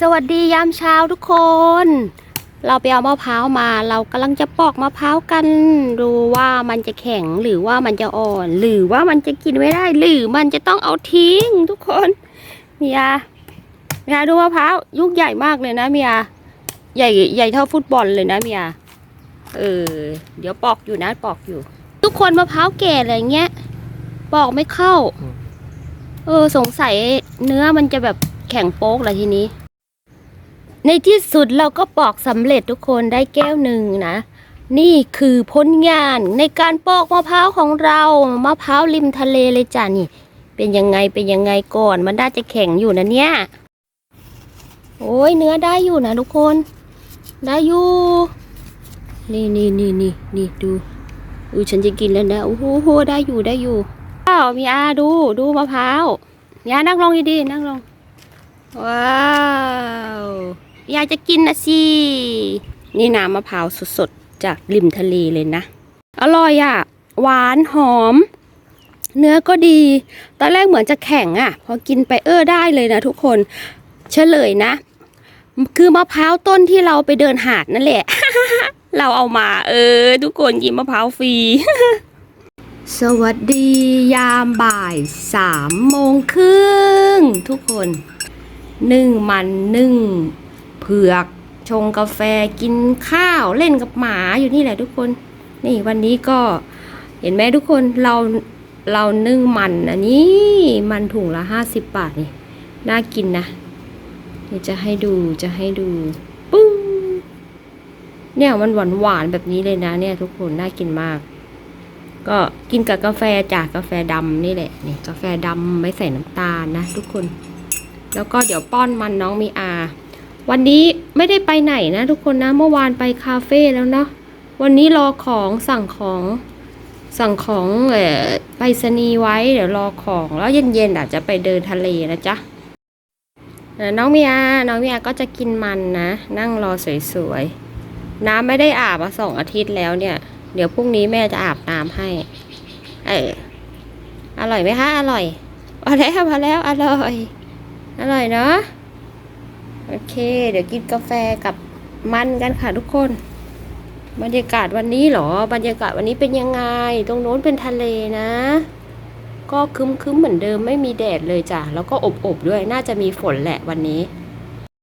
สวัสดียามเช้าทุกคน เราไปเอามะพร้าวมา เรากำลังจะปอกมะพร้าวกัน ดูว่ามันจะแข็งหรือว่ามันจะอ่อน หรือว่ามันจะกินไม่ได้ หรือมันจะต้องเอาทิ้งทุกคนเมียเมียดูมะพร้าวยุกใหญ่มากเลยนะเมียใหญ่ใหญ่เท่าฟุตบอลเลยนะเมียเออเดี๋ยวปอกอยู่นะปอกอยู่ ทุกคนมะพร้าวแก่อะไรเงี้ยปอกไม่เข้า เออสงสัยเนื้อมันจะแบบแข็งโป๊กเลยทีนี้ ในที่สุดเราก็ปอกสำเร็จทุกคนได้แก้วหนึ่งนะ นี่คือผลงานในการปอกมะพร้าวของเรามะพร้าวริมทะเลเลยจ้ะนี่ เป็นยังไงเป็นยังไงก่อน มันน่าจะแข็งอยู่นะเนี่ยโอ้ยเนื้อได้อยู่นะทุกคน ได้อยู่ นี่นี่นี่นี่นี่ดูดูฉันจะกินแล้วนะโอ้โหได้อยู่ได้อยู่ว้าวมีอาดูดูมะพร้าวมีอานั่งลงดีๆนั่งลง ว้าว อยากจะกินนะสิ นี่น้ำมะพร้าวสดๆ จากริมทะเลเลยนะ อร่อยอะ่ะ หวานหอม เนื้อก็ดี ตอนแรกเหมือนจะแข็งอะ่ะ พอกินไปเออได้เลยนะทุกคนเฉลยนะ คือมะพร้าวต้นที่เราไปเดินหาดนั่นแหละ เราเอามา เออ ทุกคนกินมะพร้าวฟรีสวัสดียามบ่ายสามโมงครึ่งทุกคน นึ่งมันนึ่ง เผือก ชงกาแฟกินข้าวเล่นกับหมาอยู่นี่แหละทุกคน นี่วันนี้ก็เห็นไหมทุกคนเราเรานึ่งมันอันนี้มันถุงละห้าสิบบาทนี่น่ากินนะจะให้ดูจะให้ดูปึ้งเนี่ยมันหวานหวานแบบนี้เลยนะ เนี่ยทุกคนน่ากินมาก ก็กินกับกาแฟจากกาแฟดำนี่แหละนี่กาแฟดำไม่ใส่น้ำตาลนะ ทุกคน แล้วก็เดี๋ยวป้อนมันน้องมีอา วันนี้ไม่ได้ไปไหนนะทุกคนนะเมื่อวานไปคาเฟ่แล้วเนาะวันนี้รอของสั่งของสั่งของเอ่อไปรษณีไว้เดี๋ยวรอของแล้วเย็นๆอาจจะไปเดินทะเลนะจ๊ะน้องเมีอาน้องเมีอาก็จะกินมันนะ นั่งรอสวยๆน้ำไม่ได้อาบมาสองอาทิตย์แล้วเนี่ย เดี๋ยวพรุ่งนี้แม่จะอาบน้ำให้ เอออร่อยไหมคะ อร่อยพอแล้วพอแล้วอร่อย อร่อยเนาะ โอเค เดี๋ยวกินกาแฟกับมันกันค่ะทุกคน บรรยากาศวันนี้หรอ บรรยากาศวันนี้เป็นยังไง ตรงโน้นเป็นทะเลนะ ก็คึ้มๆเหมือนเดิมไม่มีแดดเลยจ้ะ แล้วก็อบๆด้วย น่าจะมีฝนแหละวันนี้